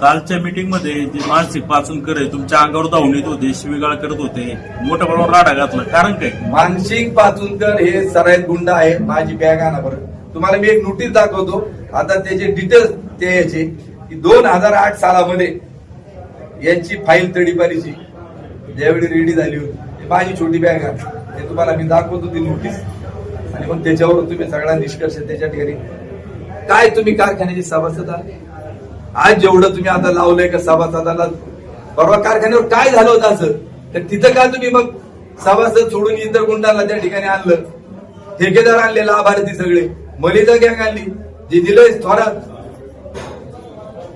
कालच्या मीटिंगमध्ये जे मानसिक पाचनकर आहे तुमच्या अंगावर धावून येत होते शिवीगाळ करत होते मोठ्या प्रमाणावर राडा घातला. कारण काय? मानसिंग पाचुनकर हे सराईत गुंड आहे माझी बॅग आणा बरं. तुम्हाला मी एक नोटीस दाखवतो. आता त्याचे डिटेल्स ते याचे की दोन हजार आठ सालामध्ये यांची फाईल तडीपारीची ज्यावेळी रेडी झाली होती ती माझी छोटी बॅग आहे ते तुम्हाला मी दाखवतो ती नोटीस आणि मग त्याच्यावर तुम्ही सगळा निष्कर्ष त्याच्या ठिकाणी काय तुम्ही कारखान्याचे सभासद आहात? आज जेवढं तुम्ही आता लावलंय का सभासदाला परवा कारखान्यावर काय झालं होतं असं? तर तिथं का तुम्ही मग सभासद सोडून इतर गुंडाला त्या ठिकाणी आणलं. ठेकेदार आणले लाभार्थी सगळे. मलिदा गँग आणली. जे दिलंय थोरात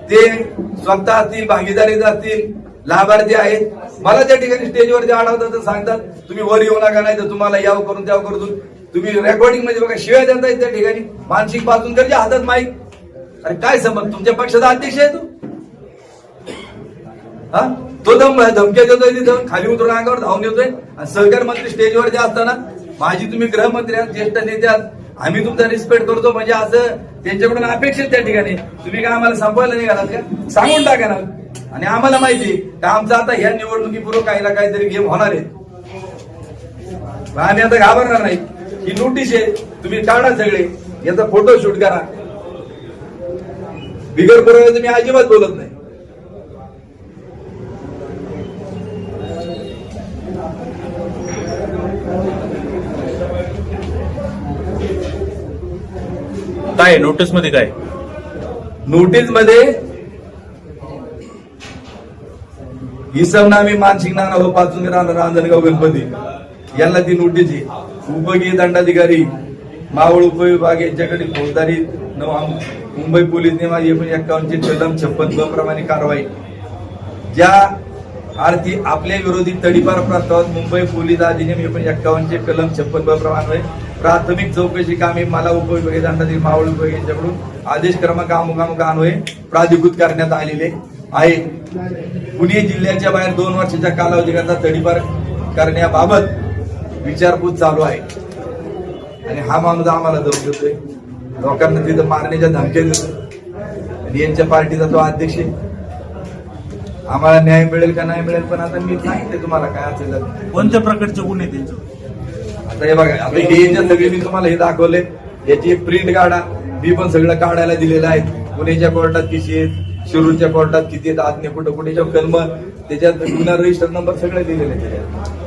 ते स्वतः असतील भागीदारीत असतील लाभार्थी आहेत. मला त्या ठिकाणी स्टेजवर जे आढळतात तर सांगतात तुम्ही वर येऊ नका नाही तर तुम्हाला याव करून त्याव करून. तुम्ही रेकॉर्डिंग म्हणजे बघा शिवाय देताय त्या ठिकाणी मानसिकपासून करच्या हातात माईक अरे काय समज तुमच्या पक्षाचा अध्यक्ष आहे तू? हा? तो दम धमक्या देतोय तिथं खाली उतरून अंगावर धावून येतोय आणि सहकार मंत्री स्टेजवर जे असताना माझी तुम्ही गृहमंत्री आहात ज्येष्ठ नेते आहात आम्ही तुमचा रिस्पेक्ट करतो. म्हणजे असं त्यांच्याकडून अपेक्षित त्या ठिकाणी. तुम्ही काय आम्हाला संपवायला निघालात का? सांगून टाका ना. आणि आम्हाला माहिती आहे का आमचं आता ह्या निवडणुकीपूर्व काहीला काहीतरी गेम होणार आहे. आम्ही आता घाबरणार नाही. ही नोटीस आहे. तुम्ही काढा सगळे. याचा फोटो शूट करा. बिगर पुराव्याचं मी अजिबात बोलत नाही. काय नोटीसमध्ये काय? नोटीसमध्ये इसम नामी मानसिंग नाना हो पाचून राहणार रांजणगाव गणपती. यांना ती नोटीस उपयोगी दंडाधिकारी मावळ उपविभाग यांच्याकडे फौजदारी नवा- मुंबई पोलीस नियमा एकूण एक्कावन्नचे कलम छप्पन ब प्रमाणे कारवाई. ज्या अर्थी आपल्या विरोधी तडीपार प्रस्तावात मुंबई पोलीस अधिनियम एकूण एक्कावन्नचे कलम छप्पन ब प्रमाणे प्राथमिक चौकशी कामे मला उपविभागीय दंडाधिकारी मावळ विभाग यांच्याकडून आदेश क्रमांक अमुक अन्वये प्राधिकृत करण्यात आलेले आहे. पुणे जिल्ह्याच्या बाहेर दोन वर्षाच्या कालावधीकरता तडीपार करण्याबाबत विचारपूस चालू आहे. आणि हा माणूस आम्हाला जाऊ देतोय. लोकांना तिथं मारण्याच्या धमक्या देतो. आणि यांच्या पार्टीचा तो अध्यक्ष आम्हाला न्याय मिळेल का नाही मिळेल पण आता मी सांगितले तुम्हाला काय असेल ते. कोणत्या प्रकारचे गुन्हे त्यांच्यावर आता हे बघा आता हे जे सगळे मी तुम्हाला हे दाखवले याची प्रिंट काढा. मी पण सगळं काढायला दिलेलं आहे. पुण्याच्या कोर्टात किती आहेत शिरूरच्या कोर्टात किती आहेत आज्ञा कुठं कुठे कलम त्याच्यात गुन्हा रजिस्टर नंबर सगळे दिलेले आहेत. त्याच्यात